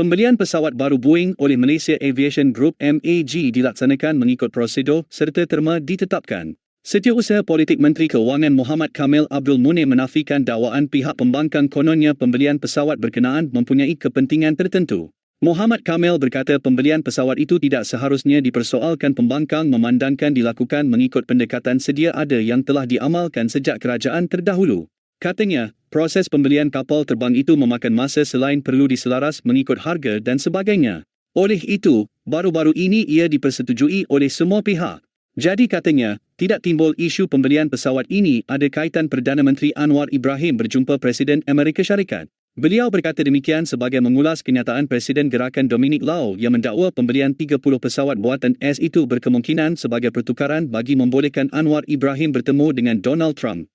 Pembelian pesawat baru Boeing oleh Malaysia Aviation Group MAG dilaksanakan mengikut prosedur serta terma ditetapkan. Setiausaha Politik Menteri Keuangan Muhammad Kamil Abdul Munir menafikan dakwaan pihak pembangkang kononnya pembelian pesawat berkenaan mempunyai kepentingan tertentu. Muhammad Kamil berkata pembelian pesawat itu tidak seharusnya dipersoalkan pembangkang memandangkan dilakukan mengikut pendekatan sedia ada yang telah diamalkan sejak kerajaan terdahulu. Katanya, proses pembelian kapal terbang itu memakan masa selain perlu diselaras mengikut harga dan sebagainya. Oleh itu, baru-baru ini ia dipersetujui oleh semua pihak. Jadi katanya, tidak timbul isu pembelian pesawat ini ada kaitan Perdana Menteri Anwar Ibrahim berjumpa Presiden Amerika Syarikat. Beliau berkata demikian sebagai mengulas kenyataan Presiden Gerakan Dominic Lau yang mendakwa pembelian 30 pesawat buatan S itu berkemungkinan sebagai pertukaran bagi membolehkan Anwar Ibrahim bertemu dengan Donald Trump.